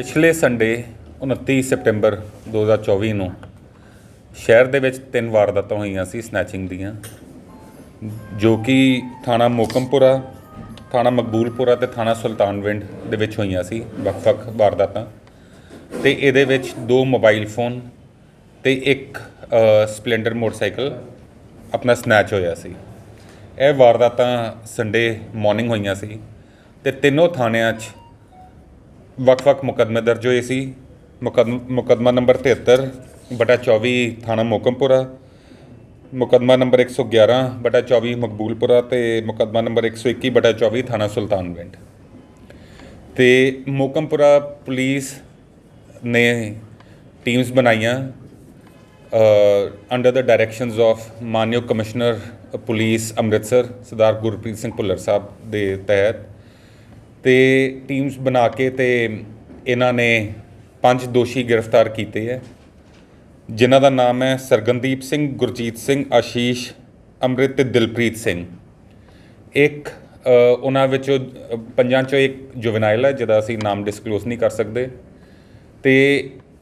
ਪਿਛਲੇ ਸੰਡੇ 29 ਸਪਟੈਂਬਰ 2024 ਨੂੰ ਸ਼ਹਿਰ ਦੇ ਵਿੱਚ ਤਿੰਨ ਵਾਰਦਾਤਾਂ ਹੋਈਆਂ ਸੀ ਸਨੈਚਿੰਗ ਦੀਆਂ, ਜੋ ਕਿ ਥਾਣਾ ਮੋਕਮਪੁਰਾ ਥਾਣਾ ਮਕਬੂਲਪੁਰਾ ਤੇ ਥਾਣਾ ਸੁਲਤਾਨਵਿੰਡ ਦੇ ਵਿੱਚ ਹੋਈਆਂ ਸੀ ਵੱਖ-ਵੱਖ ਵਾਰਦਾਤਾਂ। ਤੇ ਇਹਦੇ ਵਿੱਚ ਦੋ ਮੋਬਾਈਲ ਫੋਨ ਤੇ ਇੱਕ ਸਪਲੈਂਡਰ ਮੋਟਰਸਾਈਕਲ ਆਪਣਾ ਸਨੈਚ ਹੋਇਆ ਸੀ। ਇਹ ਵਾਰਦਾਤਾਂ ਸੰਡੇ ਮਾਰਨਿੰਗ ਹੋਈਆਂ ਸੀ ਤੇ ਤਿੰਨੋਂ ਥਾਣਿਆਂ 'ਚ ਵੱਖ-ਵੱਖ ਮੁਕੱਦਮੇ ਦਰਜ ਹੋਏ ਸੀ। ਮੁਕੱਦਮ ਮੁਕੱਦਮਾ ਨੰਬਰ 73 ਬਟਾ 24 ਥਾਣਾ ਮੋਕਮਪੁਰਾ ਮੁਕੱਦਮਾ ਨੰਬਰ 111 ਬਟਾ 24 ਮਕਬੂਲਪੁਰਾ ਤੇ ਮੁਕੱਦਮਾ ਨੰਬਰ 121 ਬਟਾ 24 ਥਾਣਾ ਸੁਲਤਾਨਵਿੰਡ। ਤੇ ਮੋਕਮਪੁਰਾ ਪੁਲਿਸ ਨੇ ਟੀਮਸ ਬਣਾਈਆਂ ਅੰਡਰ ਦ ਡਾਇਰੈਕਸ਼ਨਸ ਆਫ ਮਾਨਯੋਗ ਕਮਿਸ਼ਨਰ ਪੁਲਿਸ ਅੰਮ੍ਰਿਤਸਰ, ਸਰਦਾਰ ਗੁਰਪ੍ਰੀਤ ਸਿੰਘ ਭੁੱਲਰ ਸਾਹਿਬ ਦੇ ਤਹਿਤ ਤੇ ਟੀਮਸ ਬਣਾ ਕੇ ਤੇ ਇਹਨਾਂ ਨੇ ਪੰਜ ਦੋਸ਼ੀ ਗ੍ਰਿਫਤਾਰ ਕੀਤੇ ਹੈ, ਜਿਨ੍ਹਾਂ ਦਾ ਨਾਮ ਹੈ ਸਰਗਨਦੀਪ ਸਿੰਘ, ਗੁਰਜੀਤ ਸਿੰਘ, ਆਸ਼ੀਸ਼, ਅੰਮ੍ਰਿਤ ਤੇ ਦਿਲਪ੍ਰੀਤ ਸਿੰਘ। ਇੱਕ ਉਹਨਾਂ ਵਿੱਚੋਂ ਪੰਜਾਂ ਚੋਂ ਇੱਕ ਜੁਵਨਾਈਲ ਹੈ, ਜਿਹਦਾ ਅਸੀਂ ਨਾਮ ਡਿਸਕਲੋਜ਼ ਨਹੀਂ ਕਰ ਸਕਦੇ। ਤੇ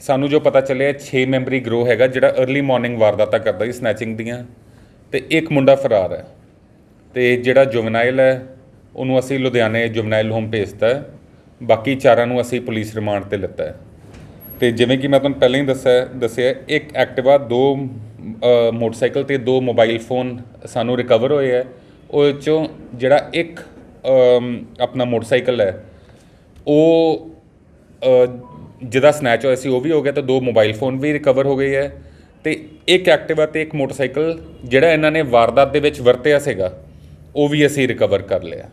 ਸਾਨੂੰ ਜੋ ਪਤਾ ਚੱਲਿਆ 6 ਮੈਂਬਰੀ ਗਰੋਹ ਹੈਗਾ, ਜਿਹੜਾ अर्ਲੀ ਮਾਰਨਿੰਗ ਵਾਰਦਾਤਾਂ ਕਰਦਾ ਸੀ ਸਨੈਚਿੰਗ ਦੀਆਂ। ਤੇ ਇੱਕ ਮੁੰਡਾ ਫਰਾਰ ਹੈ। ਤੇ ਜਿਹੜਾ ਜੁਵਨਾਈਲ ਹੈ ਉਹਨੂੰ ਅਸੀਂ ਲੁਧਿਆਣੇ ਜੁਵਨਾਈਲ ਹੋਮ ਭੇਜਤਾ ਹੈ। ਬਾਕੀ ਚਾਰਾਂ ਨੂੰ ਅਸੀਂ ਪੁਲਿਸ ਰਿਮਾਂਡ ਤੇ ਲਿੱਤਾ ਹੈ। ਤੇ ਜਿਵੇਂ ਕਿ ਮੈਂ ਤੁਹਾਨੂੰ ਪਹਿਲਾਂ ਹੀ ਦੱਸਿਆ ਦੱਸਿਆ, ਇੱਕ ਐਕਟਿਵਾ, ਦੋ ਮੋਟਰਸਾਈਕਲ ਤੇ ਦੋ ਮੋਬਾਈਲ ਫੋਨ ਸਾਨੂੰ ਰਿਕਵਰ ਹੋਏ ਹੈ। ਉਹ ਚੋਂ ਜਿਹੜਾ ਇੱਕ ਆਪਣਾ ਮੋਟਰਸਾਈਕਲ ਹੈ, ਉਹ ਜਿਹਦਾ ਸਨੈਚ ਹੋਇਆ ਸੀ, ਉਹ ਵੀ ਹੋ ਗਿਆ ਤੇ ਦੋ ਮੋਬਾਈਲ ਫੋਨ ਵੀ ਰਿਕਵਰ ਹੋ ਗਏ ਹੈ। ਤੇ ਇੱਕ ਐਕਟਿਵਾ ਤੇ ਇੱਕ ਮੋਟਰਸਾਈਕਲ ਜਿਹੜਾ ਇਹਨਾਂ ਨੇ ਵਾਰਦਾਤ ਦੇ ਵਿੱਚ ਵਰਤਿਆ ਸੀਗਾ, ਉਹ ਵੀ ਅਸੀਂ ਰਿਕਵਰ ਕਰ ਲਿਆ।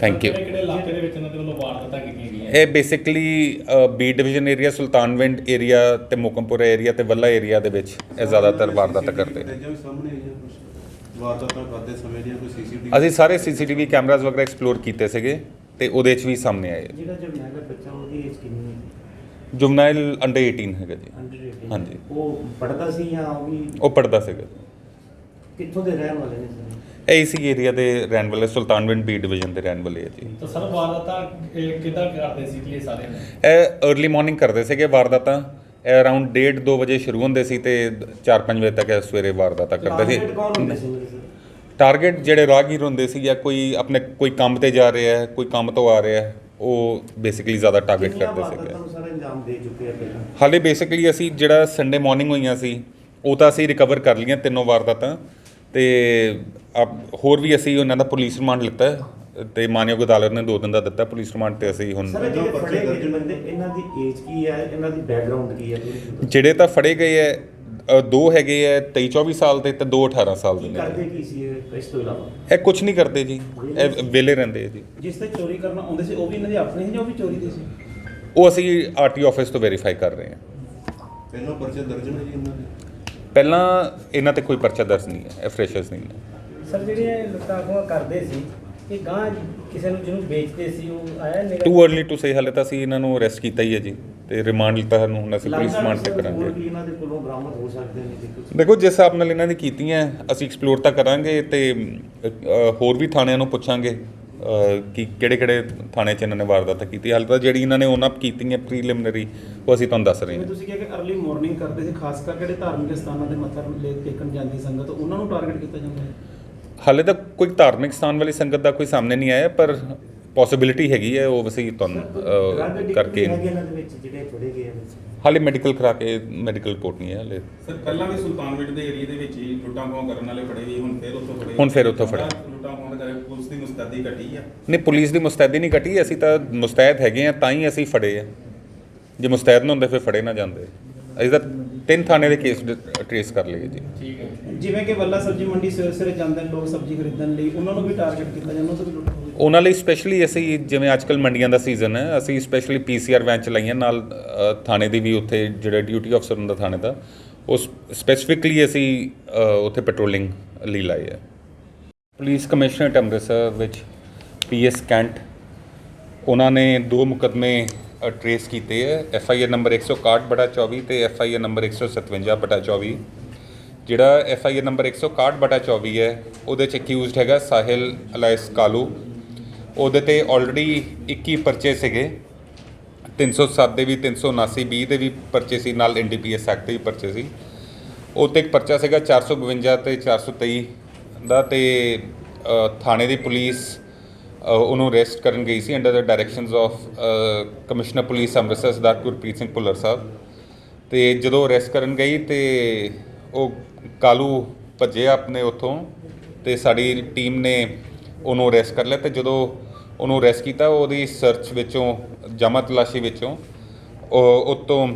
ਥੈਂਕ ਯੂ ਕਿਹੜੇ ਕਿਹੜੇ ਇਲਾਕੇ ਦੇ ਵਿੱਚ ਇਹਨਾਂ ਦੇ ਵੱਲੋਂ ਵਾਰਦਾਤਾਂ ਕੀਤੀਆਂ ਗਈਆਂ ਇਹ basically B division area Sultanwind area ਤੇ ਮੁਕਮਪੁਰਾ ਏਰੀਆ ਤੇ ਵੱਲਾ ਏਰੀਆ ਦੇ ਵਿੱਚ ਇਹ ਜ਼ਿਆਦਾਤਰ ਵਾਰਦਾਤ ਕਰਦੇ ਨੇ। ਵਾਰਦਾਤਾਂ ਕਰਦੇ ਸਮੇਂ ਦੀਆਂ ਕੋਈ ਸੀਸੀਟੀਵੀ ਅਸੀਂ ਸਾਰੇ ਸੀਸੀਟੀਵੀ ਕੈਮਰਾਜ਼ ਵਗੈਰਾ ਐਕਸਪਲੋਰ ਕੀਤੇ ਸੀਗੇ ਤੇ ਉਹਦੇ 'ਚ ਵੀ ਸਾਹਮਣੇ ਆਏ ਜਿਹੜਾ ਜਰਨੈਲ ਬੱਚਾ ਉਹਦੀ ਏਜ ਕਿੰਨੀ ਹੈ? ਜੁਵਨਾਈਲ ਅੰਡਰ 18 ਹੈਗਾ ਜੀ। ਅੰਡਰ 18 ਹਾਂਜੀ। ਉਹ ਪੜਦਾ ਸੀ ਜਾਂ ਉਹ ਵੀ ਉਹ ਪੜਦਾ ਸੀਗਾ ਕਿੱਥੋਂ ਦੇ ਰਹਿਣ ਵਾਲੇ ਨੇ ਸਰ? ਇਹ ਇਸੀ ਏਰੀਆ ਦੇ ਰਹਿਣ ਵਾਲੇ ਸੁਲਤਾਨਵਿੰਡ ਬੀ ਡਿਵੀਜ਼ਨ ਦੇ ਰਹਿਣ ਵਾਲੇ ਆ ਜੀ। ਤਾਂ ਸਰ ਵਾਰਦਾਤਾਂ ਇਹ ਕਿੱਦਾਂ ਕਰਦੇ ਸੀ ਕਿ ਇਹ ਸਾਰੇ ਇਹ अर्ਲੀ ਮਾਰਨਿੰਗ ਕਰਦੇ ਸੀਗੇ ਵਾਰਦਾਤਾਂ। ਇਹ ਅਰਾਊਂਡ 1:30 2 ਵਜੇ ਸ਼ੁਰੂ ਹੁੰਦੇ ਸੀ ਤੇ 4-5 ਵਜੇ ਤੱਕ ਇਹ ਸਵੇਰੇ ਵਾਰਦਾਤਾਂ ਕਰਦੇ ਸੀ। ਟਾਰਗੇਟ ਜਿਹੜੇ ਰਾਹਗੀਰ ਹੁੰਦੇ ਸੀ ਜਾਂ ਕੋਈ ਆਪਣੇ ਕੋਈ ਕੰਮ ਤੇ ਜਾ ਰਿਹਾ ਹੈ ਕੋਈ ਕੰਮ ਤੋਂ ਆ ਰਿਹਾ ਹੈ ਉਹ ਬੇਸਿਕਲੀ ਜ਼ਿਆਦਾ ਟਾਰਗੇਟ ਕਰਦੇ ਸੀਗੇ। ਨੂੰ ਸਾਰੇ ਅੰਜਾਮ ਦੇ ਚੁੱਕੇ ਆ ਪਹਿਲਾਂ? ਹਾਲੇ ਬੇਸਿਕਲੀ ਅਸੀਂ ਜਿਹੜਾ ਸੰਡੇ ਮਾਰਨਿੰਗ ਹੋਈਆਂ ਸੀ ਉਹ ਤਾਂ ਅਸੀਂ ਰਿਕਵਰ ਕਰ ਲਈਆਂ ਤਿੰਨੋਂ ਵਾਰਦਾਤਾਂ। ਤੇ ਅਬ ਹੋਰ ਵੀ ਅਸੀਂ ਉਹਨਾਂ ਦਾ ਪੁਲਿਸ ਰਿਮਾਂਡ ਲਿੱਤਾ ਹੈ ਤੇ ਮਾਨਯੋਗ ਅਦਾਲਤ ਨੇ 2 ਦਿਨ ਦਾ ਦਿੱਤਾ ਪੁਲਿਸ ਰਿਮਾਂਡ ਤੇ ਅਸੀਂ ਹੁਣ ਸਰ ਜਿਹੜੇ ਫੜੇ ਗਏ ਬੰਦੇ ਇਹਨਾਂ ਦੀ ਏਜ ਕੀ ਹੈ? ਇਹਨਾਂ ਦੀ ਬੈਕਗ੍ਰਾਉਂਡ ਕੀ ਹੈ? ਜਿਹੜੇ ਤਾਂ ਫੜੇ ਗਏ ਹੈ ਅ, ਦੋ ਹੈਗੇ ਹੈ 23 24 ਸਾਲ ਦੇ ਤੇ ਦੋ 18 ਸਾਲ ਦੇ ਕੀ ਨੇ। ਕਰਦੇ ਕੀ ਸੀ ਇਹ ਇਸ ਤੋਂ ਇਲਾਵਾ? ਇਹ ਕੁਝ ਨਹੀਂ ਕਰਦੇ ਜੀ। ਇਹ ਵਿਹਲੇ ਰਹਿੰਦੇ ਆ ਜੀ। ਜਿਸ ਤੇ ਚੋਰੀ ਕਰਨਾ ਆਉਂਦੇ ਸੀ ਉਹ ਵੀ ਇਹਨਾਂ ਦੇ ਆਪਣੇ ਸੀ ਜਾਂ ਉਹ ਵੀ ਚੋਰੀ ਦੇ ਸੀ? ਉਹ ਅਸੀਂ ਆਰਟੀ ਆਫਿਸ ਤੋਂ ਵੈਰੀਫਾਈ ਕਰ ਰਹੇ ਹਾਂ। ਪਹਿਲਾਂ ਪਰਚੇ ਦਰਜ ਨੇ ਜੀ ਇਹਨਾਂ ਦੇ? ਪਹਿਲਾਂ ਇਹਨਾਂ ਤੇ ਕੋਈ ਪਰਚਾ ਦਰਜ ਨਹੀਂ ਹੈ ਇਹ ਫਰੈਸ਼ਰਸ ਨਹੀਂ ਨੇ ਸਰ ਜਿਹੜੇ ਲੁਟਾਖੂਆ ਕਰਦੇ ਸੀ ਇਹ ਗਾਂ ਕਿਸੇ ਨੂੰ ਜਿਹਨੂੰ ਵੇਚਦੇ ਸੀ ਉਹ ਆਇਆ ਨਿਗਾਹ ਟੂ अर्ਲੀ ਟੂ ਸੇ ਹਾਲੇ ਤਾਂ ਅਸੀਂ ਇਹਨਾਂ ਨੂੰ ਅਰੈਸਟ ਕੀਤਾ ਹੀ ਹੈ ਜੀ ਤੇ ਰਿਮਾਂਡ ਲਿੱਤਾ ਨੂੰ ਹੁਣ ਅਸੀਂ ਪੁਲਿਸ ਰਿਮਾਂਡ ਕਰਾਂਗੇ। ਵੀ ਇਹਨਾਂ ਦੇ ਕੋਲੋਂ ਬਰਾਮਦ ਹੋ ਸਕਦੇ ਨੇ ਜੀ ਦੇਖੋ ਜਿਸ ਹਿਸਾਬ ਨਾਲ ਇਹਨਾਂ ਨੇ ਕੀਤੀਆਂ ਅਸੀਂ ਐਕਸਪਲੋਰ ਤਾਂ ਕਰਾਂਗੇ ਤੇ ਹੋਰ ਵੀ ਥਾਣਿਆਂ ਨੂੰ ਪੁੱਛਾਂਗੇ ਕਿ ਕਿਹੜੇ ਕਿਹੜੇ ਥਾਣੇ 'ਚ ਇਹਨਾਂ ਨੇ ਵਾਰਦਾਤ ਕੀਤੀ। ਹਾਲੇ ਤਾਂ ਜਿਹੜੀ ਇਹਨਾਂ ਨੇ ਓਨ ਅਪ ਕੀਤੀ ਹੈ ਉਹ ਅਸੀਂ ਤੁਹਾਨੂੰ ਦੱਸ ਰਹੇ ਹਾਂ। ਤੁਸੀਂ ਕਿਹਾ ਕਿ ਅਰਲੀ ਮਾਰਨਿੰਗ ਕਰਦੇ ਸੀ ਖਾਸ ਕਰਕੇ ਜਿਹੜੇ ਧਾਰਮਿਕ ਸਥਾਨਾਂ ਤੇ ਮੱਥਾ ਲੈ ਟੇਕਣ ਜਾਂਦੀ ਸੰਗਤ ਉਹਨਾਂ ਨੂੰ ਟਾਰਗੇਟ ਕੀਤਾ ਜਾਂਦਾ ਹੈ? ਹਾਲੇ ਤੱਕ ਕੋਈ ਧਾਰਮਿਕ ਸਥਾਨ ਵਾਲੀ ਸੰਗਤ ਦਾ ਕੋਈ ਸਾਹਮਣੇ ਨਹੀਂ ਆਇਆ ਪਰ ਪੋਸਿਬਿਲਿਟੀ ਹੈਗੀ ਹੈ ਉਹ ਅਸੀਂ ਤੁਹਾਨੂੰ ਕਰਕੇ। ਹੈਗੇ ਇਹਨਾਂ ਦੇ ਵਿੱਚ ਜਿਹੜੇ ਫੜੇ ਗਏ ਆ ਹਾਲੇ ਮੈਡੀਕਲ ਕਰਾ ਕੇ ਮੈਡੀਕਲ ਰਿਪੋਰਟ ਨਹੀਂ ਹੈ ਹਾਲੇ। ਸਰ ਪਹਿਲਾਂ ਵੀ ਸੁਲਤਾਨਵਿੰਡ ਦੇ ਏਰੀਆ ਦੇ ਵਿੱਚ ਹੀ ਲੁੱਟਾਂ ਖੋਹਾਂ ਕਰਨ ਵਾਲੇ ਫੜੇ ਵੀ ਹੁਣ ਫੇਰ ਉੱਥੋਂ ਫੜੇ ਹੁਣ ਫਿਰ ਉੱਥੋਂ ਫੜੇ। ਲੁੱਟਾਂ ਖੋਹਾਂ ਕਰੇ ਪੁਲਿਸ ਦੀ ਮੁਸਤੈਦੀ ਘਟੀ ਆ। ਨਹੀਂ ਪੁਲਿਸ ਦੀ ਮੁਸਤੈਦੀ ਨਹੀਂ ਘਟੀ ਅਸੀਂ ਤਾਂ ਮੁਸਤੈਦ ਹੈਗੇ ਆ ਤਾਂ ਹੀ ਅਸੀਂ ਫੜੇ ਆ। ਜੇ ਮੁਸਤੈਦ ਨਾ ਹੁੰਦੇ ਫਿਰ ਫੜੇ ਨਾ ਜਾਂਦੇ। ਅਸੀਂ ਤਾਂ ਤਿੰਨ ਥਾਣੇ ਦੇ ਕੇਸ ਟ੍ਰੇਸ ਕਰ ਲਏ ਜੀ। ਠੀਕ ਹੈ। ਜਿਵੇਂ ਕਿ ਵੱਲਾ ਸਬਜ਼ੀ ਮੰਡੀ ਸਵੇਰੇ ਸਵੇਰੇ ਜਾਂਦੇ ਨੇ ਲੋਕ ਸਬਜ਼ੀ ਖਰੀਦਣ ਲਈ ਉਹਨਾਂ ਨੂੰ ਵੀ ਟਾਰਗੇਟ ਕੀਤਾ ਜਾਂਦਾ ਉਹਨਾਂ ਤੋਂ ਵੀ ਲੁੱਟ ਹੋਈ ਉਹਨਾਂ ਲਈ ਸਪੈਸ਼ਲੀ ਅਸੀਂ ਜਿਵੇਂ ਅੱਜਕੱਲ ਮੰਡੀਆਂ ਦਾ ਸੀਜ਼ਨ ਹੈ ਅਸੀਂ ਸਪੈਸ਼ਲੀ ਪੀਸੀਆਰ ਵੈਨ ਚਲਾਈਆਂ ਨਾਲ ਅ, ਥਾਣੇ ਦੀ ਵੀ ਉੱਥੇ ਜਿਹੜਾ ਡਿਊਟੀ ਅਫਸਰ ਹੁੰਦਾ ਥਾਣੇ ਦਾ ਉਸ ਸਪੈਸੀਫਿਕਲੀ ਅਸੀਂ ਅ, ਉੱਥੇ ਪੈਟਰੋਲਿੰਗ ਲਈ ਲਾਈ ਹੈ ਪੁਲਿਸ ਕਮਿਸ਼ਨਰੇਟ ਅੰਮ੍ਰਿਤਸਰ ਵਿੱਚ ਪੀਐਸ ਕੈਂਟ ਉਹਨਾਂ ਨੇ ਦੋ ਮੁਕਦਮੇ ਟਰੇਸ ਕੀਤੇ ਹੈ ਐਫ ਆਈ ਆਰ ਨੰਬਰ 161 ਬਟਾ 24 ਤੇ ਐਫ ਆਈ ਆਰ ਨੰਬਰ 157 ਬਟਾ 24 ਜਿਹੜਾ ਐਫ ਆਈ ਆਰ ਨੰਬਰ 161 ਬਟਾ 24 ਹੈ, ਉਹਦੇ ਚ ਅਕਿਊਜ਼ਡ ਹੈਗਾ ਸਾਹਿਲ ਅਲਾਇਸ ਕਾਲੂ। ਉਹਦੇ ਤੇ ਆਲਰੇਡੀ 21 ਪਰਚੇ ਸੀਗੇ। 307 ਦੇ ਵੀ 379 ਬੀ ਦੇ ਵੀ ਪਰਚੇ ਸੀ, ਨਾਲ ਐਨਡੀਪੀਐਸ ਐਕਟ ਦੇ ਵੀ ਪਰਚੇ ਸੀ। ਉਹ ਤੇ ਇੱਕ ਪਰਚਾ ਸੀਗਾ 452 ਤੇ 423 ਦਾ ਤੇ ਥਾਣੇ ਦੀ ਪੁਲਿਸ ਉਹਨੂੰ ਅਰੈਸਟ ਕਰਨ ਗਈ ਸੀ under the directions of commissioner police Amritsar Sardar Gurpreet Singh Bhullar Sahib. ਤੇ ਜਦੋਂ ਅਰੈਸਟ ਕਰਨ ਗਈ ਤੇ ਉਹ ਕਾਲੂ ਭੱਜਿਆ ਆਪਣੇ ਉੱਥੋਂ ਤੇ ਸਾਡੀ ਟੀਮ ਨੇ ਉਹਨੂੰ ਅਰੈਸਟ ਕਰ ਲਿਆ ਤੇ ਜਦੋਂ ਉਹਨੂੰ ਅਰੈਸਟ ਕੀਤਾ ਉਹਦੀ ਸਰਚ ਵਿੱਚੋਂ ਜਮਾ ਤਲਾਸ਼ੀ ਵਿੱਚੋਂ ਉਹ ਉਤੋਂ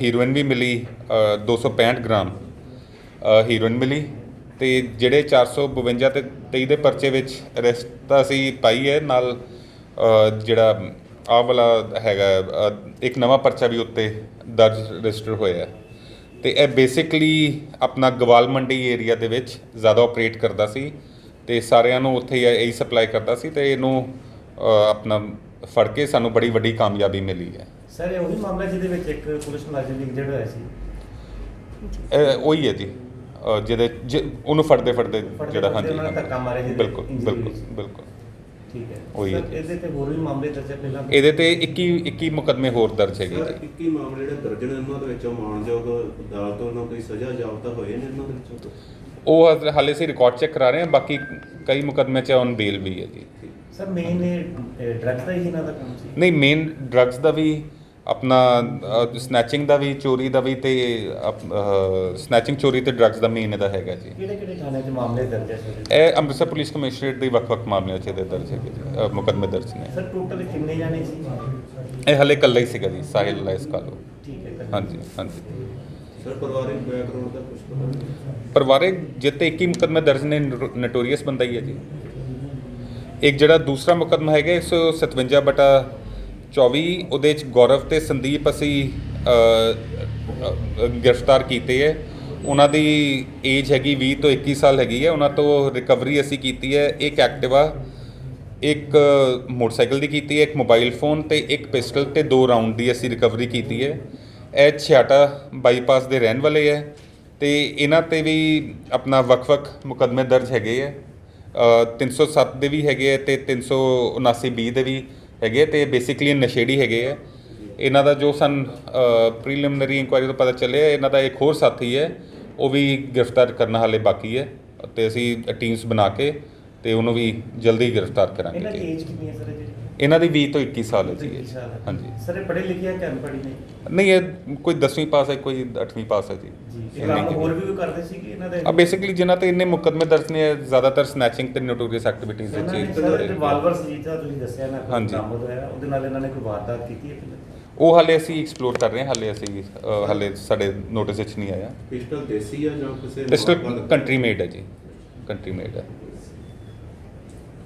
ਹੀਰੋਇਨ ਵੀ ਮਿਲੀ ਅ, 265 ਗ੍ਰਾਮ ਹੀਰੋਇਨ ਮਿਲੀ ਤੇ ਜਿਹੜੇ 452 ਤੇ 23 ਦੇ ਪਰਚੇ ਵਿੱਚ ਅਰੈਸਟ ਤਾਂ ਅਸੀਂ ਪਾਈ ਹੈ ਨਾਲ ਜਿਹੜਾ ਆਹ ਵਾਲਾ ਹੈਗਾ ਇੱਕ ਨਵਾਂ ਪਰਚਾ ਵੀ ਉੱਤੇ ਦਰਜ ਰਜਿਸਟਰ ਹੋਇਆ ਹੈ। ਤੇ ਇਹ ਬੇਸਿਕਲੀ ਆਪਣਾ ਗਵਾਲ ਮੰਡੀ ਏਰੀਆ ਦੇ ਵਿੱਚ ਜ਼ਿਆਦਾ ਆਪਰੇਟ ਕਰਦਾ ਸੀ ਤੇ ਸਾਰਿਆਂ ਨੂੰ ਉੱਥੇ ਹੀ ਇਹੀ ਸਪਲਾਈ ਕਰਦਾ ਸੀ ਤੇ ਇਹਨੂੰ ਆਪਣਾ ਫੜ ਕੇ ਸਾਨੂੰ ਬੜੀ ਵੱਡੀ ਕਾਮਯਾਬੀ ਮਿਲੀ ਹੈ। ਸਰ ਇਹ ਉਹੀ ਮਾਮਲਾ ਜਿਹਦੇ ਵਿੱਚ ਇੱਕ ਪੁਲਿਸ ਮੁਲਾਜ਼ਮ ਇੰਜਰਡ ਹੋਇਆ ਸੀ? ਉਹੀ ਹੈ ਜੀ। ਜਿਹਦੇ ਉਹਨੂੰ ਫੜਦੇ ਫੜਦੇ ਜਿਹੜਾ ਹਾਂਜੀ ਬਿਲਕੁਲ ਬਿਲਕੁਲ। ਬਿਲਕੁਲ। ਠੀਕ ਹੈ। ਉਹੀ ਹੈ ਸਰ ਜੀ। ਇਹਦੇ ਤੇ ਹੋਰ ਵੀ ਮਾਮਲੇ ਦਰਜ ਹੈ ਪਹਿਲਾਂ? ਇਹਦੇ ਤੇ 21 21 ਮੁਕੱਦਮੇ ਹੋਰ ਦਰਜ ਹੈਗੇ ਸਰ ਜੀ। 21 ਮਾਮਲੇ ਜਿਹੜੇ ਦਰਜਨ ਉਹਨਾਂ ਦੇ ਵਿੱਚੋਂ ਮਾਣਯੋਗ ਅਦਾਲਤ ਵੱਲੋਂ ਕੋਈ ਸਜ਼ਾ ਜਾਬਤਾ ਹੋਏ ਨੇ ਇਹਨਾਂ ਦੇ ਵਿੱਚੋਂ ਉਹ ਹਾਲੇ ਅਸੀਂ ਰਿਕਾਰਡ ਚੈੱਕ ਕਰਾ ਰਹੇ ਹਾਂ ਬਾਕੀ ਕਈ ਮੁਕੱਦਮੇ ਚ ਔਨ ਬੇਲ ਵੀ ਹੈ ਜੀ। ਸਰ ਮੇਨ ਡਰੱਗਸ ਦਾ ਹੀ ਇਹਨਾਂ ਦਾ ਕੰਮ ਸੀ? ਨਹੀਂ ਮੇਨ ਡਰੱਗਸ ਦਾ ਵੀ ਆਪਣਾ ਸਨੈਚਿੰਗ ਦਾ ਵੀ ਚੋਰੀ ਦਾ ਵੀ ਤੇ ਸਨੈਚਿੰਗ ਚੋਰੀ ਤੇ ਡਰੱਗਸ ਦਾ ਮੇਨ ਇਹਦਾ ਹੈਗਾ ਜੀ। ਕਿਹੜੇ ਕਿਹੜੇ ਥਾਣੇ 'ਚ ਮਾਮਲੇ ਦਰਜ ਹੈ ਸਰ? ਇਹ ਅੰਮ੍ਰਿਤਸਰ ਪੁਲਿਸ ਕਮਿਸ਼ਨਰੇਟ ਦੇ ਵੱਖ-ਵੱਖ ਮਾਮਲਿਆਂ 'ਚ ਇਹਦੇ ਦਰਜ ਜੀ ਅ, ਮੁਕੱਦਮੇ ਦਰਜ ਨੇ। ਸਰ ਟੋਟਲ ਕਿੰਨੇ ਜਾਣੇ ਸੀ? ਇਹ ਹਾਲੇ ਇਕੱਲਾ ਹੀ ਸੀਗਾ ਜੀ ਸਾਹਿਲ ਲਾਇਸ ਕਾਲੋ। ਠੀਕ ਹੈ। ਹਾਂਜੀ ਹਾਂਜੀ। ਸਰ ਪਰਿਵਾਰਿਕ ਬੈਕਗ੍ਰਾਉਂਡ ਦਾ ਕੁਝ ਪਤਾ ਪਰਿਵਾਰਿਕ ਜਿੱਤੇ 21 ਮੁਕੱਦਮੇ ਦਰਜ ਨੇ ਨੋਟੋਰੀਅਸ ਬੰਦਾ ਹੀ ਹੈ ਜੀ। ਇੱਕ ਜਿਹੜਾ ਦੂਸਰਾ ਮੁਕੱਦਮਾ ਹੈਗਾ 157 ਬਟਾ 24 ਉਹਦੇ ਚ ਗੌਰਵ ਤੇ ਸੰਦੀਪ ਅਸੀਂ ਗ੍ਰਿਫਤਾਰ ਕੀਤੇ ਹੈ ਉਹਨਾਂ ਦੀ ਏਜ ਹੈਗੀ 20 ਤੋਂ 21 ਸਾਲ ਹੈਗੀ ਹੈ ਉਹਨਾਂ ਤੋਂ ਰਿਕਵਰੀ ਅਸੀਂ ਕੀਤੀ ਹੈ ਇੱਕ ਐਕਟਿਵਾ ਇੱਕ ਮੋਟਰਸਾਈਕਲ ਦੀ ਕੀਤੀ ਹੈ ਇੱਕ ਮੋਬਾਈਲ ਫੋਨ ਤੇ ਇੱਕ ਪਿਸਟਲ ਤੇ ਦੋ ਰਾਉਂਡ ਦੀ ਅਸੀਂ ਰਿਕਵਰੀ ਕੀਤੀ ਹੈ ਇਹ ਛਿਆਟਾ ਬਾਈਪਾਸ ਦੇ ਰਹਿਣ ਵਾਲੇ ਹੈ ਤੇ ਇਹਨਾਂ ਤੇ ਵੀ ਆਪਣਾ ਵੱਖ-ਵੱਖ ਮੁਕੱਦਮੇ ਦਰਜ ਹੈਗੇ ਹੈ ਅ, 307 ਦੇ ਵੀ ਹੈਗੇ ਹੈ ਤੇ 379 ਬੀ ਦੇ ਵੀ ਹੈਗੇ ਹੈ ਤੇ ਬੇਸਿਕਲੀ ਨਸ਼ੇੜੀ ਹੈਗੇ ਹੈ ਇਹਨਾਂ ਦਾ ਜੋ ਸਨ ਪ੍ਰੀਲਿਮਿਨਰੀ ਇਨਕੁਆਇਰੀ ਤੋਂ ਪਤਾ ਚੱਲਿਆ, ਇਹਨਾਂ ਦਾ ਇੱਕ ਹੋਰ ਸਾਥੀ ਹੈ, ਉਹ ਵੀ ਗ੍ਰਿਫਤਾਰ ਕਰਨਾ ਹਾਲੇ ਬਾਕੀ ਹੈ ਤੇ ਅਸੀਂ ਟੀਮਸ ਬਣਾ ਕੇ ਤੇ ਉਹਨੂੰ ਵੀ ਜਲਦੀ ਗ੍ਰਿਫਤਾਰ ਕਰਾਂਗੇ। ਇਹਨਾਂ ਦੀ ਏਜ ਕਿੰਨੀ ਹੈ ਸਰ ਇਹਨਾਂ ਦੀ 20 ਤੋਂ 21 ਸਾਲ ਹੈ ਜੀ ਇਹ। ਹੈ। ਹਾਂਜੀ ਸਰ ਇਹ ਪੜ੍ਹੇ ਲਿਖੇ ਆ ਕਿ ਅਨਪੜ੍ਹ ਨੇ ਨਹੀਂ ਇਹ ਕੋਈ 10ਵੀਂ ਪਾਸ ਹੈ ਕੋਈ 8ਵੀਂ ਪਾਸ ਹੈ ਜੀ ਜੀ ਇਹ ਕੰਮ ਹੋਰ ਵੀ ਕੋਈ ਕਰਦੇ ਸੀ ਕਿ ਇਹਨਾਂ ਦੇ ਆ ਬੇਸਿਕਲੀ ਜਿਨ੍ਹਾਂ ਤੇ ਇੰਨੇ ਮੁਕੱਦਮੇ ਦਰਜ ਨੇ ਇਹ ਜ਼ਿਆਦਾਤਰ ਸਨੈਚਿੰਗ ਤੇ ਨੋਟੋਰੀਅਸ ਐਕਟੀਵਿਟੀਜ਼ ਵਿੱਚ ਸਰ ਹੀ- ਰਿਵਾਲਵਰ ਸੀ ਜਿਹੜਾ ਤੁਸੀਂ ਦੱਸਿਆ ਨਾ ਹਾਂਜੀ। ਬਰਾਮਦ ਹੋਇਆ ਉਹਦੇ ਨਾਲ ਇਹਨਾਂ ਨੇ ਕੋਈ ਵਾਰਦਾਤ ਕੀਤੀ ਹੈ ਪਹਿਲਾਂ? ਉਹ ਹਾਲੇ ਅਸੀਂ ਐਕਸਪਲੋਰ ਕਰ ਰਹੇ ਹਾਂ ਹਾਲੇ ਅਸੀਂ ਅ, ਹਾਲੇ ਸਾਡੇ ਨੋਟਿਸ ਵਿੱਚ ਨਹੀਂ ਆਇਆ ਪਿਸਟਲ ਦੇਸੀ ਆ ਜਾਂ ਕਿਸੇ ਪਿਸਟਲ? ਕੰਟਰੀ ਮੇਡ ਹੈ ਜੀ ਕੰਟਰੀ ਮੇਡ ਹੈ